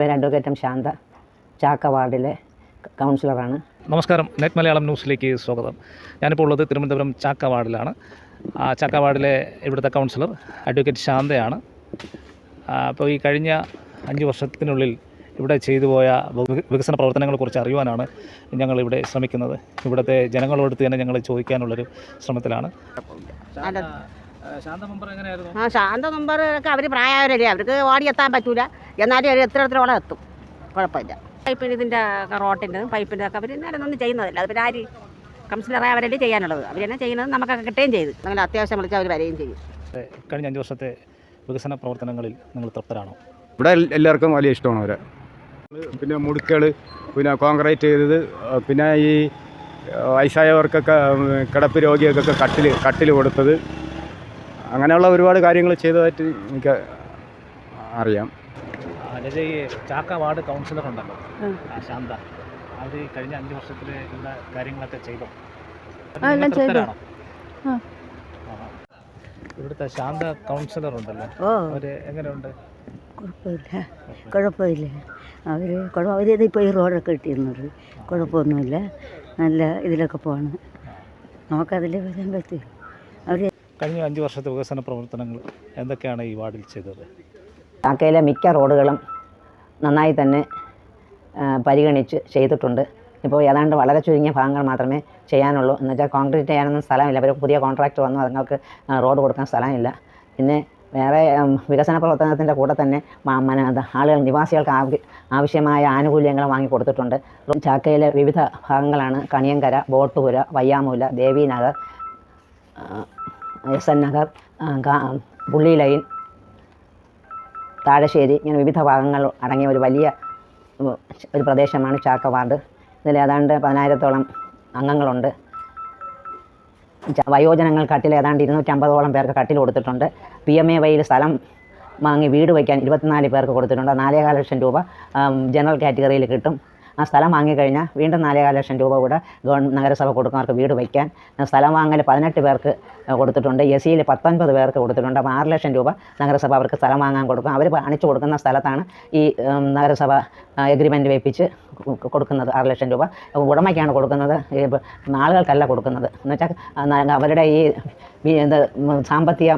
പേര് advocate M Shantha ചാക്ക വാർഡിലെ കൗൺസിലറാണ് നമസ്കാരം. നെറ്റ് മലയാളം ന്യൂസിലേക്ക് സ്വാഗതം. ഞാനിപ്പോൾ ഉള്ളത് തിരുവനന്തപുരം ചാക്ക വാർഡിലാണ്. ആ ചാക്ക വാർഡിലെ ഇവിടുത്തെ കൗൺസിലർ അഡ്വക്കേറ്റ് ശാന്തയാണ്. അപ്പോൾ ഈ കഴിഞ്ഞ അഞ്ച് വർഷത്തിനുള്ളിൽ ഇവിടെ ചെയ്തു പോയ വികസന പ്രവർത്തനങ്ങളെക്കുറിച്ച് അറിയുവാനാണ് ഞങ്ങൾ ഇവിടെ ശ്രമിക്കുന്നത്. ഇവിടുത്തെ ജനങ്ങളോട് തന്നെ ഞങ്ങൾ ചോദിക്കാനുള്ളൊരു ശ്രമത്തിലാണ്. ആ ശാന്ത മെമ്പറൊക്കെ അവർ പ്രായമായവരല്ലേ? അവർക്ക് എത്താൻ പറ്റൂല. എന്നാലും അവർ എത്ര എത്രയോളം എത്തും. കുഴപ്പമില്ല. പൈപ്പിന് ഇതിന്റെ റോട്ടിന്റെ പൈപ്പിന്റെ ഒക്കെ അവർ ഒന്നും ചെയ്യുന്നതല്ല. അത് പിന്നെ ആര് കൗൺസിലറായ അവരല്ലേ ചെയ്യാനുള്ളത്. അവർ തന്നെ ചെയ്യുന്നത് നമുക്കൊക്കെ കിട്ടുകയും ചെയ്തു. അങ്ങനെ അത്യാവശ്യം വിളിച്ചാൽ അവർ വരികയും ചെയ്യും കഴിഞ്ഞ അഞ്ച് വർഷത്തെ വികസന പ്രവർത്തനങ്ങളിൽ നിങ്ങൾ തൃപ്തരാണോ? ഇവിടെ എല്ലാവർക്കും വലിയ ഇഷ്ടമാണ് അവരെ. പിന്നെ മുടുക്കുകൾ പിന്നെ കോൺക്രീറ്റ് ചെയ്തത് പിന്നെ ഈ വയസ്സായവർക്കൊക്കെ കിടപ്പ് രോഗികൾക്കൊക്കെ കട്ടിൽ കട്ടിൽ കൊടുത്തത്. അങ്ങനെയുള്ള ഒരുപാട് കാര്യങ്ങൾ ചെയ്തതായിട്ട് എനിക്ക് അറിയാം. ലജ ഈ ചാക്ക വാർഡ് കൗൺസിലർ ഉണ്ടല്ലോ ആ, ശാന്ത. അവർ കഴിഞ്ഞ അഞ്ച് വർഷത്തിൽ ഇവിടെ കാര്യങ്ങളൊക്കെ ചെയ്തോ. ഇവിടുത്തെ ശാന്ത കൗൺസിലർ ഉണ്ടല്ലോ അവർ എങ്ങനെയുണ്ട്? കുഴപ്പമില്ല കുഴപ്പമില്ല. അവർ കുഴപ്പം അവർ ഇപ്പോൾ ഈ റോഡൊക്കെ കിട്ടിയിരുന്നത് കുഴപ്പമൊന്നുമില്ല. നല്ല ഇതിലൊക്കെ പോകണം നമുക്കതിൽ വരാൻ പറ്റും. അവർ കഴിഞ്ഞ അഞ്ച് വർഷത്തെ വികസന പ്രവർത്തനങ്ങൾ എന്തൊക്കെയാണ് ഈ വാർഡിൽ ചെയ്തത്? കാക്കയിലെ മിക്ക റോഡുകളും നന്നായി തന്നെ പരിഗണിച്ച് ചെയ്തിട്ടുണ്ട്. ഇപ്പോൾ ഏതാണ്ട് വളരെ ചുരുങ്ങിയ ഭാഗങ്ങൾ മാത്രമേ ചെയ്യാനുള്ളൂ. എന്ന് വെച്ചാൽ കോൺക്രീറ്റ് ചെയ്യാനൊന്നും സ്ഥലമില്ല. അവർ പുതിയ കോൺട്രാക്ട് വന്നു അതുങ്ങൾക്ക് റോഡ് കൊടുക്കാൻ സ്ഥലമില്ല. പിന്നെ വേറെ വികസന പ്രവർത്തനത്തിന്റെ കൂടെ തന്നെ ആളുകൾ നിവാസികൾക്ക് ആവ- ആവശ്യമായ ആനുകൂല്യങ്ങൾ വാങ്ങിക്കൊടുത്തിട്ടുണ്ട് ചാക്കയിലെ വിവിധ ഭാഗങ്ങളാണ്. Kaniyankara ബോട്ടുപുര Vayyamoola Devinagar S N Nagar Pulli line Thazhassery ഇങ്ങനെ വിവിധ ഭാഗങ്ങൾ അടങ്ങിയ ഒരു വലിയ ഒരു പ്രദേശമാണ് ചാക്ക വാർഡ് ഇതിൽ ഏതാണ്ട് പതിനായിരത്തോളം അംഗങ്ങളുണ്ട്. വയോജനങ്ങൾ കട്ടിൽ ഏതാണ്ട് ഇരുന്നൂറ്റമ്പതോളം പേർക്ക് കട്ടിൽ കൊടുത്തിട്ടുണ്ട്. പി എം എ വൈയിൽ സ്ഥലം വാങ്ങി വീട് വയ്ക്കാൻ ഇരുപത്തിനാല് പേർക്ക് കൊടുത്തിട്ടുണ്ട്. നാലേകാല ലക്ഷം രൂപ ജനറൽ കാറ്റഗറിയിൽ കിട്ടും. ആ സ്ഥലം വാങ്ങിക്കഴിഞ്ഞാൽ വീണ്ടും നാലേകാൽ ലക്ഷം രൂപ കൂടെ ഗവൺമെന്റ് നഗരസഭ കൊടുക്കുന്നവർക്ക് വീട് വയ്ക്കാൻ സ്ഥലം വാങ്ങൽ പതിനെട്ട് പേർക്ക് കൊടുത്തിട്ടുണ്ട്. എസ് സിയിൽ പത്തൊൻപത് പേർക്ക് കൊടുത്തിട്ടുണ്ട്. അപ്പോൾ ആറ് ലക്ഷം രൂപ നഗരസഭ അവർക്ക് സ്ഥലം വാങ്ങാൻ കൊടുക്കും. അവർ കാണിച്ചു കൊടുക്കുന്ന സ്ഥലത്താണ് ഈ നഗരസഭ എഗ്രിമെന്റ് വെപ്പിച്ച് കൊടുക്കുന്നത് ആറ് ലക്ഷം രൂപ. ഉടമയ്ക്കാണ് കൊടുക്കുന്നത്. ആളുകൾക്കല്ല കൊടുക്കുന്നത്. എന്നുവെച്ചാൽ അവരുടെ ഈ ഈ സാമ്പത്തിക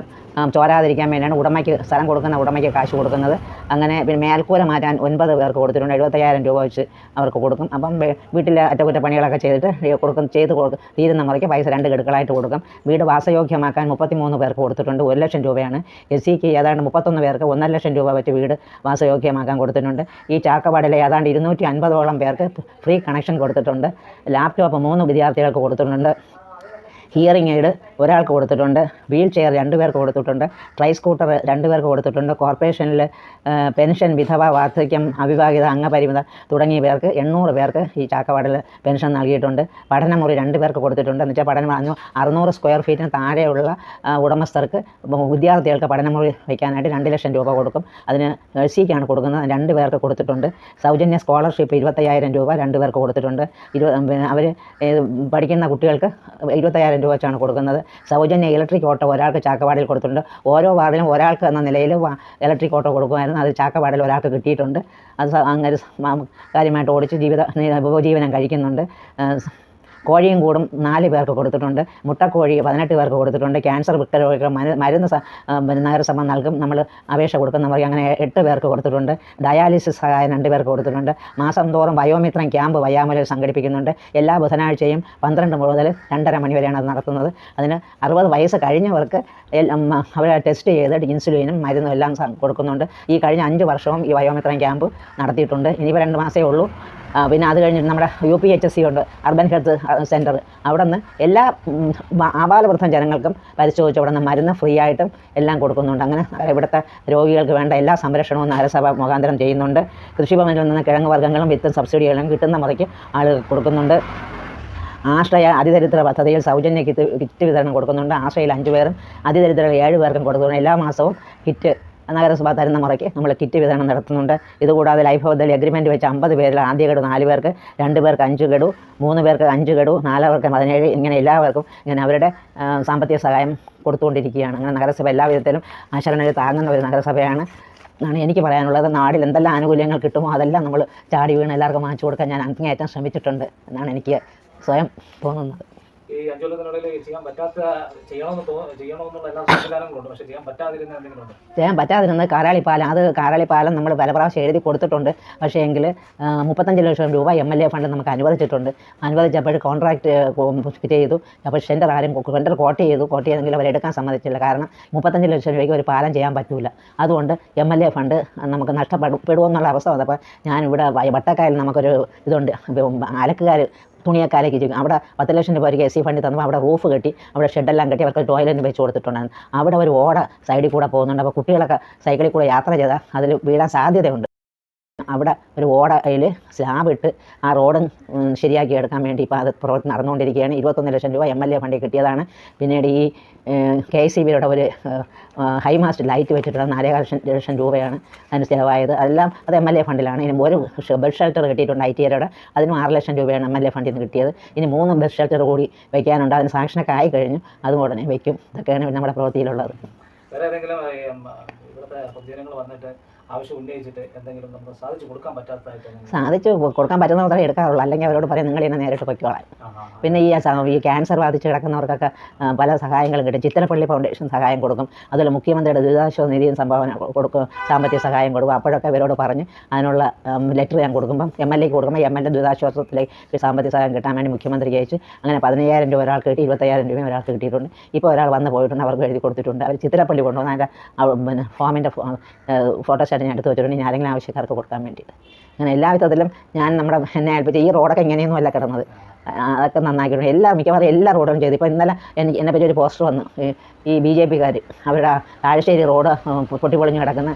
ചോരാതിരിക്കാൻ വേണ്ടിയാണ് ഉടമയ്ക്ക് സ്ഥലം കൊടുക്കുന്ന ഉടമയ്ക്ക് കാശ് കൊടുക്കുന്നത്. അങ്ങനെ പിന്നെ മേൽക്കൂര മാറ്റാൻ ഒൻപത് പേർക്ക് കൊടുത്തിട്ടുണ്ട്. എഴുപത്തയ്യായിരം രൂപ വെച്ച് അവർക്ക് കൊടുക്കും. അപ്പം വീട്ടിലെ അറ്റകുറ്റപ്പണികളൊക്കെ ചെയ്തിട്ട് കൊടുക്കും ചെയ്ത് കൊടുക്കും തീരുന്ന മുറയ്ക്ക് പൈസ രണ്ട് ഗഡുക്കളായിട്ട് കൊടുക്കും. വീട് വാസയോഗ്യമാക്കാൻ മുപ്പത്തിമൂന്ന് പേർക്ക് കൊടുത്തിട്ടുണ്ട്. ഒരു ലക്ഷം രൂപയാണ്. എസ് സിക്ക് ഏതാണ്ട് മുപ്പത്തൊന്ന് പേർക്ക് ഒന്നര ലക്ഷം രൂപ വെച്ച് വീട് വാസയോഗ്യമാക്കാൻ കൊടുത്തിട്ടുണ്ട്. ഈ ചാക്കപ്പാടിലെ ഏതാണ്ട് ഇരുന്നൂറ്റി അൻപതോളം പേർക്ക് ഫ്രീ കണക്ഷൻ കൊടുത്തിട്ടുണ്ട്. ലാപ്ടോപ്പ് മൂന്ന് വിദ്യാർത്ഥികൾക്ക് കൊടുത്തിട്ടുണ്ട്. ഹിയറിംഗ് എയ്ഡ് ഒരാൾക്ക് കൊടുത്തിട്ടുണ്ട് വീൽ ചെയർ രണ്ട് പേർക്ക് കൊടുത്തിട്ടുണ്ട് ട്രൈ സ്കൂട്ടർ രണ്ട് പേർക്ക് കൊടുത്തിട്ടുണ്ട് കോർപ്പറേഷനിൽ പെൻഷൻ വിധവ വാർദ്ധക്യം അവിവാഹിത അംഗപരിമിത തുടങ്ങിയ പേർക്ക് എണ്ണൂറ് പേർക്ക് ഈ ചാക്കവാടിൽ പെൻഷൻ നൽകിയിട്ടുണ്ട്. പഠനമുറി രണ്ട് പേർക്ക് കൊടുത്തിട്ടുണ്ട്. എന്ന് വെച്ചാൽ പഠനം അഞ്ഞൂ അറുന്നൂറ് സ്ക്വയർ ഫീറ്റിന് താഴെയുള്ള ഉടമസ്ഥർക്ക് വിദ്യാർത്ഥികൾക്ക് പഠനമുറി വയ്ക്കാനായിട്ട് രണ്ട് ലക്ഷം രൂപ കൊടുക്കും. അതിന് നഴ്സിക്കാണ് കൊടുക്കുന്നത്. രണ്ട് പേർക്ക് കൊടുത്തിട്ടുണ്ട്. സൗജന്യ സ്കോളർഷിപ്പ് ഇരുപത്തയ്യായിരം രൂപ രണ്ട് പേർക്ക് കൊടുത്തിട്ടുണ്ട്. ഇരു അവർ പഠിക്കുന്ന കുട്ടികൾക്ക് ഇരുപത്തയ്യായിരം രൂപ വെച്ചാണ് കൊടുക്കുന്നത്. സൗജന്യ ഇലക്ട്രിക് ഓട്ടോ ഒരാൾക്ക് ചാക്കവാടിൽ കൊടുത്തിട്ടുണ്ട്. ഓരോ വാർഡിലും ഒരാൾക്ക് എന്ന നിലയിൽ ഇലക്ട്രിക് ഓട്ടോ കൊടുക്കുമായിരുന്നു. അത് ചാക്കവാടിൽ ഒരാൾക്ക് കിട്ടിയിട്ടുണ്ട്. അത് അങ്ങനെ കാര്യമായിട്ട് ഓടിച്ച് ജീവിത ഉപജീവനം കഴിക്കുന്നുണ്ട്. കോഴിയും കൂടും നാല് പേർക്ക് കൊടുത്തിട്ടുണ്ട്. മുട്ടക്കോഴി പതിനെട്ട് പേർക്ക് കൊടുത്തിട്ടുണ്ട്. ക്യാൻസർ വിട്ട രോഗികൾ മരു- മരുന്ന് നഗരസഭ നൽകും. നമ്മൾ അപേക്ഷ കൊടുക്കുന്ന പറയും അങ്ങനെ എട്ട് പേർക്ക് കൊടുത്തിട്ടുണ്ട്. ഡയാലിസിസ് സഹായം രണ്ട് പേർക്ക് കൊടുത്തിട്ടുണ്ട്. മാസം തോറും വയോമിത്രം ക്യാമ്പ് വയ്യാമലയിൽ സംഘടിപ്പിക്കുന്നുണ്ട്. എല്ലാ ബുധനാഴ്ചയും പന്ത്രണ്ട് മുതൽ രണ്ടര മണി വരെയാണ് അത് നടത്തുന്നത്. അതിന് അറുപത് വയസ്സ് കഴിഞ്ഞവർക്ക് അവരെ ടെസ്റ്റ് ചെയ്ത് ഇൻസുലിനും മരുന്നും എല്ലാം കൊടുക്കുന്നുണ്ട്. ഈ കഴിഞ്ഞ അഞ്ച് വർഷവും ഈ വയോമിത്രം ക്യാമ്പ് നടത്തിയിട്ടുണ്ട്. ഇനിയിപ്പോൾ രണ്ട് മാസമേ ഉള്ളൂ. പിന്നെ അത് കഴിഞ്ഞിട്ട് നമ്മുടെ U P H S C ഉണ്ട് അർബൻ ഹെൽത്ത് സെന്റർ അവിടെ നിന്ന് എല്ലാ ആവാലവൃദ്ധം ജനങ്ങൾക്കും പരിശോധിച്ച് അവിടെ നിന്ന് മരുന്ന് ഫ്രീ ആയിട്ടും എല്ലാം കൊടുക്കുന്നുണ്ട്. അങ്ങനെ ഇവിടുത്തെ രോഗികൾക്ക് വേണ്ട എല്ലാ സംരക്ഷണവും നഗരസഭ മുഖാന്തരം ചെയ്യുന്നുണ്ട്. കൃഷിഭവനിൽ നിന്ന് കിഴങ്ങ് വർഗങ്ങളും വിത്തും സബ്സിഡികളും കിട്ടുന്ന മുറയ്ക്ക് ആളുകൾ കൊടുക്കുന്നുണ്ട്. ആശ്രയ അതിദരിദ്ര പദ്ധതിയിൽ സൗജന്യ കിറ്റ് കിറ്റ് വിതരണം കൊടുക്കുന്നുണ്ട്. ആശ്രയയിൽ അഞ്ച് പേരും അതിദരിദ്രർ ഏഴ് പേർക്കും കൊടുക്കുന്നുണ്ട്. എല്ലാ മാസവും കിറ്റ് നഗരസഭ തരുന്ന മുറയ്ക്ക് നമ്മൾ കിറ്റ് വിതരണം നടത്തുന്നുണ്ട്. ഇതുകൂടാതെ ലൈഫ് ഓഫ് ദലി അഗ്രിമെന്റ് വെച്ച് അമ്പത് പേരിൽ ആദ്യ ഗഡു നാല് പേർക്ക് രണ്ട് പേർക്ക് അഞ്ച് ഗഡു മൂന്ന് പേർക്ക് അഞ്ച് ഗഡു നാല് പേർക്ക് പതിനേഴ് ഇങ്ങനെ എല്ലാവർക്കും ഇങ്ങനെ അവരുടെ സാമ്പത്തിക സഹായം കൊടുത്തുകൊണ്ടിരിക്കുകയാണ്. അങ്ങനെ നഗരസഭ എല്ലാ വിധത്തിലും ആശരണയിൽ താങ്ങുന്ന ഒരു നഗരസഭയാണ്. എന്നാണ് എനിക്ക് പറയാനുള്ളത്. നാടിൽ എന്തെല്ലാം ആനുകൂല്യങ്ങൾ കിട്ടുമോ അതെല്ലാം നമ്മൾ ചാടി വീണ് എല്ലാവർക്കും വാങ്ങിച്ചു കൊടുക്കാൻ ഞാൻ അങ്ങേയറ്റം ശ്രമിച്ചിട്ടുണ്ട് എന്നാണ് എനിക്ക് സ്വയം തോന്നുന്നത്. ഈ അഞ്ചു കൊല്ലത്തിനിടയിൽ ചെയ്യാൻ പറ്റാത്ത ചെയ്യണമെന്ന് തോന്നുന്നു ചെയ്യണമെന്നുള്ള എല്ലാ സംവിധാനങ്ങളുണ്ട്. പക്ഷെ ചെയ്യാൻ പറ്റാതിരുന്ന എന്തെങ്കിലും ഉണ്ട് ചെയ്യാൻ പറ്റാതിരുന്നത് കാരാളിപ്പാലം. അത് കാരാളിപ്പാലം നമ്മൾ പല പ്രാവശ്യം എഴുതി കൊടുത്തിട്ടുണ്ട്. പക്ഷേ എങ്കിൽ മുപ്പത്തഞ്ച് ലക്ഷം രൂപ എം എൽ എ ഫണ്ട് നമുക്ക് അനുവദിച്ചിട്ടുണ്ട്. അനുവദിച്ചപ്പോൾ കോൺട്രാക്ട് ചെയ്തു. അപ്പോൾ ടെൻഡർ ആരും ടെൻഡർ കോട്ട് ചെയ്തു. കോട്ട് ചെയ്തെങ്കിൽ അവർ എടുക്കാൻ സമ്മതിച്ചില്ല. കാരണം മുപ്പത്തഞ്ച് ലക്ഷം രൂപയ്ക്ക് ഒരു പാലം ചെയ്യാൻ പറ്റില്ല അതുകൊണ്ട് എം എൽ എ ഫണ്ട് നമുക്ക് നഷ്ടപ്പെടും എന്നുള്ള അവസ്ഥ വന്നപ്പോൾ ഞാനിവിടെ വട്ടക്കായൽ നമുക്കൊരു ഇതുണ്ട്. അലക്കുകാർ തുണിയൊക്കെ അലക്കി ചെയ്യും അവിടെ പത്ത് ലക്ഷം രൂപ ഒരു എസ് സി ഫണ്ടിൽ തന്നപ്പോൾ അവിടെ റൂഫ് കെട്ടി അവിടെ ഷെഡെല്ലാം കെട്ടി അവർക്ക് ടോയ്ലറ്റ് വെച്ച് കൊടുത്തിട്ടുണ്ടായിരുന്നു. അവിടെ ഒരു ഓട സൈഡിൽ കൂടെ പോകുന്നുണ്ട്. അപ്പോൾ കുട്ടികളൊക്കെ സൈക്കിളിൽ കൂടെ യാത്ര ചെയ്താൽ അതിൽ വീഴാൻ സാധ്യതയുണ്ട്. അവിടെ ഒരു ഓടയിൽ സ്ലാബ് ഇട്ട് ആ റോഡ് ശരിയാക്കി എടുക്കാൻ വേണ്ടി ഇപ്പോൾ അത് പ്രവർത്തനം നടന്നുകൊണ്ടിരിക്കുകയാണ്. ഇരുപത്തൊന്ന് ലക്ഷം രൂപ എം എൽ എ ഫണ്ടിൽ കിട്ടിയതാണ്. പിന്നീട് ഈ കെ സി ബിയുടെ ഒരു ഹൈമാസ്റ്റ് ലൈറ്റ് വെച്ചിട്ടുള്ള നാലേകാൽ ലക്ഷം രൂപയാണ് അതിന് ചിലവായത്. അതെല്ലാം അത് എം എൽ എ ഫണ്ടിലാണ്. ഇനി ഒരു ബസ് ഷെൽട്ടർ കിട്ടിയിട്ടുണ്ട് ഐ ടി ഐയുടെ അതിനും ആറ് ലക്ഷം രൂപയാണ് എം എൽ എ ഫണ്ടിൽ നിന്ന് കിട്ടിയത്. ഇനി മൂന്ന് ബസ് ഷെൽട്ടർ കൂടി വയ്ക്കാനുണ്ട് അതിന് സാങ്ഷനൊക്കെ ആയി കഴിഞ്ഞു. അതും ഉടനെ വയ്ക്കും ഇതൊക്കെയാണ് നമ്മുടെ പ്രവൃത്തിയിലുള്ളത്. പൊതുജനങ്ങൾ വന്നിട്ട് ആവശ്യം ഉന്നയിച്ചിട്ട് എന്തെങ്കിലും നമുക്ക് സാധിച്ചു കൊടുക്കാൻ പറ്റാത്തതായിട്ട്? സാധിച്ചു കൊടുക്കാൻ പറ്റുന്നവരെ എടുക്കാറുള്ളൂ. അല്ലെങ്കിൽ അവരോട് പറയും നിങ്ങൾ ഇന്ന് നേരിട്ട് പൊയ്ക്കോളാൻ. ആ. പിന്നെ ഈ ഈ ക്യാൻസർ ബാധിച്ച് കിടക്കുന്നവർക്കൊക്കെ പല സഹായങ്ങളും കിട്ടും. ചിത്തലപ്പള്ളി ഫൗണ്ടേഷൻ സഹായം കൊടുക്കും. അതുപോലെ മുഖ്യമന്ത്രിയുടെ ദുരിതാശ്വാസ നിധിയും സംഭാവന കൊടുക്കും സാമ്പത്തിക സഹായം കൊടുക്കും. അപ്പോഴൊക്കെ അവരോട് പറഞ്ഞ് അതിനുള്ള ലെറ്റർ ഞാൻ കൊടുക്കുമ്പം എം എൽ എക്ക് കൊടുക്കുമ്പോൾ എം എൽ എ ദുരിതാശ്വാസത്തിലേക്ക് സാമ്പത്തിക സഹായം കിട്ടാൻ വേണ്ടി മുഖ്യമന്ത്രിക്ക് അയച്ച് അങ്ങനെ പതിനയ്യായിരം രൂപ ഒരാൾക്ക് കിട്ടി ഇരുപത്തയ്യായിരം രൂപയും ഒരാൾക്ക് കിട്ടിയിട്ടുണ്ട്. ഇപ്പോൾ ഒരാൾ വന്ന് പോയിട്ടുണ്ട് അവർക്ക് എഴുതി കൊടുത്തിട്ടുണ്ട്. അവർ ചിത്തലപ്പള്ളി കൊണ്ടുവന്ന് അതിന്റെ പിന്നെ പിന്നെ ഫോമിന്റെ ഫോട്ടോസ്റ്റാറ്റ് ഞാൻ എടുത്ത് വെച്ചിട്ടുണ്ട്. ഞാൻ ആരെങ്കിലും ആവശ്യക്കാർക്ക് കൊടുക്കാൻ വേണ്ടിയിട്ട്. അങ്ങനെ എല്ലാ വിധത്തിലും ഞാൻ നമ്മുടെ എന്നെ ഏൽപ്പിച്ച ഈ റോഡൊക്കെ ഇങ്ങനെയൊന്നും അല്ല കിടന്നത് അതൊക്കെ നന്നാക്കിയിട്ടുണ്ട്. എല്ലാ മിക്കവാറും എല്ലാ റോഡും ചെയ്തു. ഇപ്പോൾ ഇന്നലെ എനിക്ക് എന്നെ പറ്റി ഒരു പോസ്റ്റർ വന്നു. ഈ- ബി ജെ പിക്കാർ അവരുടെ താഴ്ശ്ശേരി റോഡ് പൊട്ടിപ്പൊളിഞ്ഞ് കിടക്കുന്ന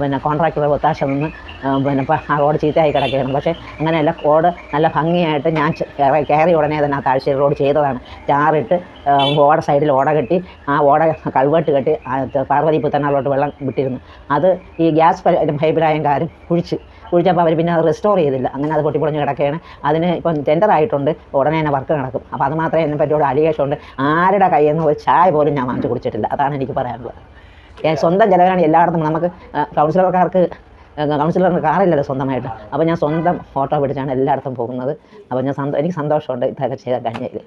പിന്നെ കോൺട്രാക്ടറുടെ ഒത്താശ നിന്ന് പിന്നെ ആ റോഡ് ചീത്തയായി കിടക്കുകയാണ്. പക്ഷേ അങ്ങനെയല്ല റോഡ് നല്ല ഭംഗിയായിട്ട് ഞാൻ കയറി- ഉടനെ തന്നെ ആ താഴശ്ശേരി റോഡ് ചെയ്തതാണ്. ടാറിട്ട് ആ, ഓട സൈഡിൽ ഓട കെട്ടി ആ ഓട കൾവേട്ട് കെട്ടി പാർവതി പുത്തനാളോട്ട് വെള്ളം വിട്ടിരുന്നു. അത് ഈ ഗ്യാസ് പൈപ്പിലായകാരും കുഴിച്ച് കുഴിച്ചപ്പോൾ അവർ പിന്നെ അത് റെസ്റ്റോർ ചെയ്തില്ല. അങ്ങനെ അത് പൊട്ടിപ്പൊളിഞ്ഞ് കിടക്കുകയാണ് അതിന് ഇപ്പം ടെൻഡർ ആയിട്ടുണ്ട്. ഉടനെ തന്നെ വർക്ക് നടക്കും. അപ്പോൾ അത് മാത്രമേ എന്നെ പറ്റിയോട് അലിഗേഷൻ ഉണ്ട് ആരുടെ കയ്യിൽ നിന്ന് ഒരു ചായ പോലും ഞാൻ വാങ്ങിച്ചു കുടിച്ചിട്ടില്ല. അതാണ് എനിക്ക് പറയാനുള്ളത്. സ്വന്തം ചിലവരാണ് എല്ലായിടത്തും നമുക്ക് കൗൺസിലർക്കാർക്ക് കൗൺസിലറിന് കാറില്ലല്ലോ സ്വന്തമായിട്ട്. അപ്പോൾ ഞാൻ സ്വന്തം ഫോട്ടോ പിടിച്ചാണ് എല്ലായിടത്തും പോകുന്നത്. അപ്പോൾ ഞാൻ സന്തോ എനിക്ക് സന്തോഷമുണ്ട് ഇതൊക്കെ ചെയ്താൽ ഏ,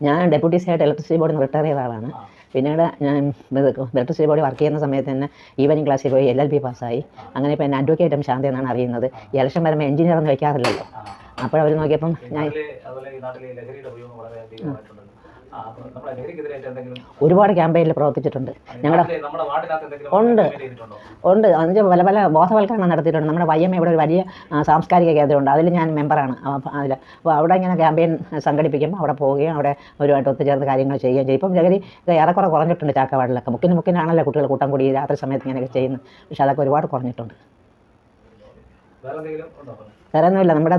ഞാൻ ഡെപ്യൂട്ടി ആയിട്ട് ഇലക്ട്രിസിറ്റി ബോർഡിൽ നിന്ന് റിട്ടയർ ചെയ്ത ആളാണ് പിന്നീട് ഞാൻ ഇലക്ട്രിസിറ്റി ബോർഡിൽ വർക്ക് ചെയ്യുന്ന സമയത്ത് തന്നെ ഈവനിങ് ക്ലാസ്സിൽ പോയി എൽ എൽ ബി പാസ്സായി അങ്ങനെ ഇപ്പോൾ എന്നെ അഡ്വക്കേറ്റും ശാന്തി എന്നാണ് അറിയുന്നത്. ഈ ഇലക്ഷൻ വരുമ്പോൾ എഞ്ചിനീയർ ഒന്നും വയ്ക്കാറില്ലല്ലോ അപ്പോഴവർ നോക്കിയപ്പം ഞാൻ ഒരുപാട് ക്യാമ്പയിനിൽ പ്രവർത്തിച്ചിട്ടുണ്ട്. ഞങ്ങളുടെ ഉണ്ട്. ഉണ്ട്. അതിന് പല പല ബോധവൽക്കരണം നടത്തിയിട്ടുണ്ട്. നമ്മുടെ വയ്യമ്മ ഇവിടെ ഒരു വലിയ സാംസ്കാരിക കേന്ദ്രമുണ്ട്. അതിൽ ഞാൻ മെമ്പറാണ് അതിൽ അപ്പോൾ അവിടെ ഇങ്ങനെ ക്യാമ്പയിൻ സംഘടിപ്പിക്കുമ്പോൾ അവിടെ പോവുകയും അവിടെ ഒരുമായിട്ട് ഒത്തുചേർന്ന് കാര്യങ്ങൾ ചെയ്യുകയും ചെയ്യും. ഇപ്പം ജഗതി ഏറെക്കുറെ കുറഞ്ഞിട്ടുണ്ട് ചാക്കവാടിലൊക്കെ. മുക്കിന് മുക്കിനാണല്ലോ കുട്ടികൾ കൂട്ടം കൂടി രാത്രി സമയത്ത് ഇങ്ങനെയൊക്കെ ചെയ്യുന്നത്. പക്ഷേ അതൊക്കെ ഒരുപാട് കുറഞ്ഞിട്ടുണ്ട്. വേറെ ഒന്നുമില്ല നമ്മുടെ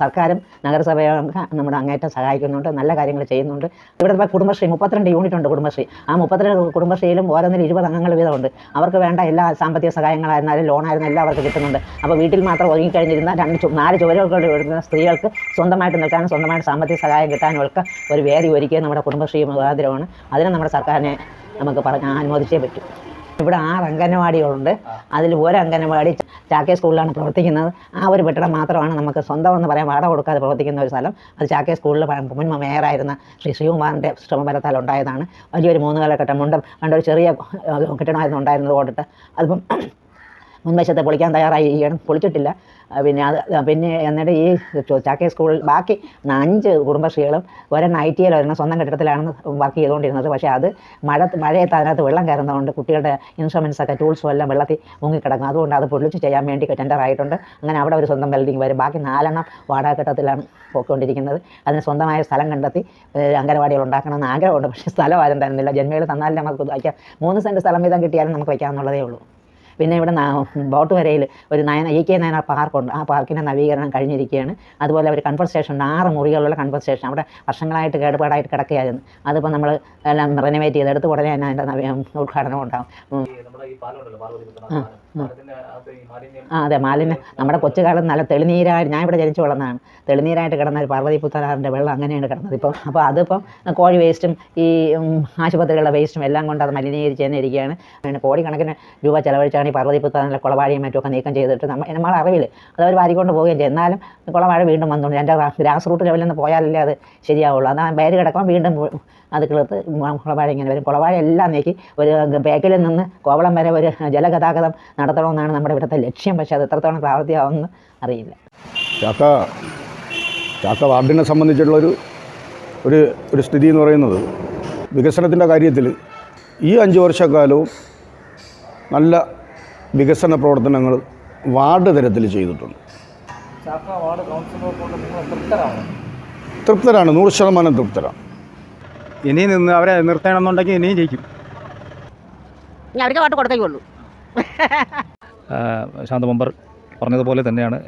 സർക്കാരും നഗരസഭയും നമ്മുടെ അങ്ങേറ്റം സഹായിക്കുന്നുണ്ട്. നല്ല കാര്യങ്ങൾ ചെയ്യുന്നുണ്ട്. ഇവിടെ ഇപ്പോൾ കുടുംബശ്രീ മുപ്പത്തിരണ്ട് യൂണിറ്റ് ഉണ്ട് കുടുംബശ്രീ. ആ മുപ്പത്തിരണ്ട് കുടുംബശ്രീയിലും ഓരോന്നിൽ ഇരുപത് അംഗങ്ങൾ വീതമുണ്ട്. അവർക്ക് വേണ്ട എല്ലാ സാമ്പത്തിക സഹായങ്ങളായിരുന്നാലും ലോണായിരുന്നാലും എല്ലാം അവർക്ക് കിട്ടുന്നുണ്ട്. അപ്പോൾ വീട്ടിൽ മാത്രം ഒതുങ്ങിക്കഴിഞ്ഞിരുന്ന രണ്ട് നാല് ചുവരുകൾ വരുന്ന സ്ത്രീകൾക്ക് സ്വന്തമായിട്ട് നിൽക്കാനും സ്വന്തമായിട്ട് സാമ്പത്തിക സഹായം കിട്ടാനും ഒക്കെ ഒരു വേദി ഒരുക്കിയത് നമ്മുടെ കുടുംബശ്രീ മുഖാന്തരമാണ്. അതിനെ നമ്മുടെ സർക്കാരിനെ നമുക്ക് പറഞ്ഞ് അനുമോദിച്ചേ പറ്റൂ. ഇവിടെ ആറ് അംഗനവാടികളുണ്ട്. അതിൽ ഒരു അംഗനവാടി ചാക്കേ സ്കൂളിലാണ് പ്രവർത്തിക്കുന്നത്. ആ ഒരു കെട്ടിടം മാത്രമാണ് നമുക്ക് സ്വന്തം എന്ന് പറയാൻ വാടക കൊടുക്കാതെ പ്രവർത്തിക്കുന്ന ഒരു സ്ഥലം. അത് ചാക്കേ സ്കൂളിൽ മുൻ മേയറായിരുന്ന ശ്രീ ശ്രീകുമാറിന്റെ ശ്രമഫലത്താൽ ഉണ്ടായതാണ്. വലിയൊരു മൂന്ന് കാലഘട്ടം കെട്ടിടമുണ്ട് പണ്ടൊരു ചെറിയ കെട്ടിടമായിരുന്നു ഉണ്ടായിരുന്നത് കൊണ്ടിട്ട് അതിപ്പം മുൻവശത്തെ പൊളിക്കാൻ തയ്യാറായി. പൊളിച്ചിട്ടില്ല. പിന്നെ അത് പിന്നെ എന്നിട്ട് ഈ ചാക്കേ സ്കൂളിൽ ബാക്കി അഞ്ച് കുടുംബശ്രീകളും ഒരെണ്ണം ഐ ടി ഒരെണ്ണം സ്വന്തം കെട്ടിടത്തിലാണ് വർക്ക് ചെയ്തുകൊണ്ടിരുന്നത്. പക്ഷേ അത് മഴ മഴയത്ത് അതിനകത്ത് വെള്ളം കയറുന്നതുകൊണ്ട് കുട്ടികളുടെ ഇൻസ്ട്രുമെൻസ് ഒക്കെ ടൂൾസും എല്ലാം വെള്ളത്തിൽ മുങ്ങിക്കിടക്കും അതുകൊണ്ട് അത് പൊളിച്ച് ചെയ്യാൻ വേണ്ടി ടെൻഡർ ആയിട്ടുണ്ട്. അങ്ങനെ അവിടെ ഒരു സ്വന്തം ബിൽഡിംഗ് വരും. ബാക്കി നാലെണ്ണം വാടക കെട്ടിടത്തിലാണ് പോയിക്കൊണ്ടിരിക്കുന്നത്. അതിന് സ്വന്തമായ സ്ഥലം കണ്ടെത്തി അംഗനവാടികൾ ഉണ്ടാക്കണമെന്ന് ആഗ്രഹമുണ്ട്. പക്ഷേ സ്ഥലം ആരും തരുന്നില്ല. ജന്മയിൽ തന്നാലും നമുക്ക് വയ്ക്കാം മൂന്ന് സെന്റ് സ്ഥലം വീതം കിട്ടിയാലും നമുക്ക് വയ്ക്കാമെന്നുള്ളതേ ഉള്ളൂ. പിന്നെ ഇവിടെ ബോട്ട് വരയിൽ ഒരു നയന ഇ കെ നയന പാർക്കുണ്ട്. ആ പാർക്കിന്റെ നവീകരണം കഴിഞ്ഞിരിക്കുകയാണ്. അതുപോലെ ഒരു കൺഫർട്ട് സ്റ്റേഷൻ ഉണ്ട് ആറ് മുറികളുള്ള കൺഫർട്ട് സ്റ്റേഷൻ അവിടെ വർഷങ്ങളായിട്ട് കേടുപാടായിട്ട് കിടക്കുകയായിരുന്നു. അതിപ്പോൾ നമ്മൾ എല്ലാം റെനോവേറ്റ് ചെയ്തെടുത്ത് ഉടനെ തന്നെ അതിന്റെ ഉദ്ഘാടനം ഉണ്ടാകും ആ, അതെ മാലിന്യം. നമ്മുടെ കൊച്ചുകാലം നല്ല തെളിനീരായിട്ട് ഞാൻ ഇവിടെ ജനിച്ചു വളർന്നതാണ്. തെളിനീരായിട്ട് കിടന്ന ഒരു പാർവതി പുത്തനാറിന്റെ വെള്ളം അങ്ങനെയാണ് കിടന്നത് ഇപ്പം. അപ്പോൾ അതിപ്പം കോഴി വേസ്റ്റും ഈ ആശുപത്രികളുടെ വേസ്റ്റും എല്ലാം കൊണ്ട് അത് മലിനീകരിച്ച് തന്നെ ഇരിക്കുകയാണ്. പിന്നെ കോടിക്കണക്കിന് രൂപ ചിലവഴിച്ചാണ് ഈ പാർവതി കുളവാഴിയും കുളവാഴയും മറ്റുമൊക്കെ നീക്കം ചെയ്തിട്ട് നമ്മൾ നമ്മളെ അറിവിൽ അത് അവർ വാരിക്കൊണ്ട് പോവുകയും ചെയ്യും എന്നാലും കുളവാഴ വീണ്ടും വന്നുകൊണ്ട് എന്റെ ഗ്രാസ് റൂട്ട് ലെവലിൽ നിന്ന് പോയാലല്ലേ അത് ശരിയാവുള്ളൂ. അതാ ബാഗ് കിടക്കുമ്പോൾ വീണ്ടും അത് കിളത്ത് കുളവാഴ ഇങ്ങനെ വരും. കുളവാഴ എല്ലാം നീക്കി ഒരു ബേക്കിൽ നിന്ന് കോവളം വരെ ഒരു ജലഗതാഗതം നടത്തണമെന്നാണ് നമ്മുടെ ഇവിടുത്തെ ലക്ഷ്യം. പക്ഷേ അത് എത്രത്തോളം പ്രാവർത്തികമാവുമെന്ന് അറിയില്ല. ചാക്ക ചാക്ക വാർഡിനെ സംബന്ധിച്ചുള്ളൊരു ഒരു ഒരു സ്ഥിതി എന്ന് പറയുന്നത് വികസനത്തിന്റെ കാര്യത്തിൽ ഈ അഞ്ച് വർഷക്കാലവും നല്ല വികസന പ്രവർത്തനങ്ങൾ വാർഡ് തരത്തിൽ ചെയ്തിട്ടുണ്ട്. ചാക്ക വാർഡ് കൗൺസിലർ കൊണ്ട് നിങ്ങൾ തൃപ്തരാണ്? തൃപ്തരാണ്. നൂറ് ശതമാനം തൃപ്തരാണ്. ഇനി നിന്ന് അവരെ നിർത്തണമെന്നുണ്ടെങ്കിൽ ഇനിയും ജയിക്കും. അവർക്ക് വോട്ട് കൊടുത്തേക്കുള്ളൂ. ഉള്ളൂ ശാന്തമമ്പർ പറഞ്ഞതുപോലെ തന്നെയാണ്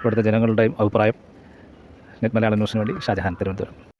ഇവിടുത്തെ ജനങ്ങളുടെയും അഭിപ്രായം. നെറ്റ് മലയാളം ന്യൂസിന് വേണ്ടി ഷാജഹാൻ തിരുവനന്തപുരം.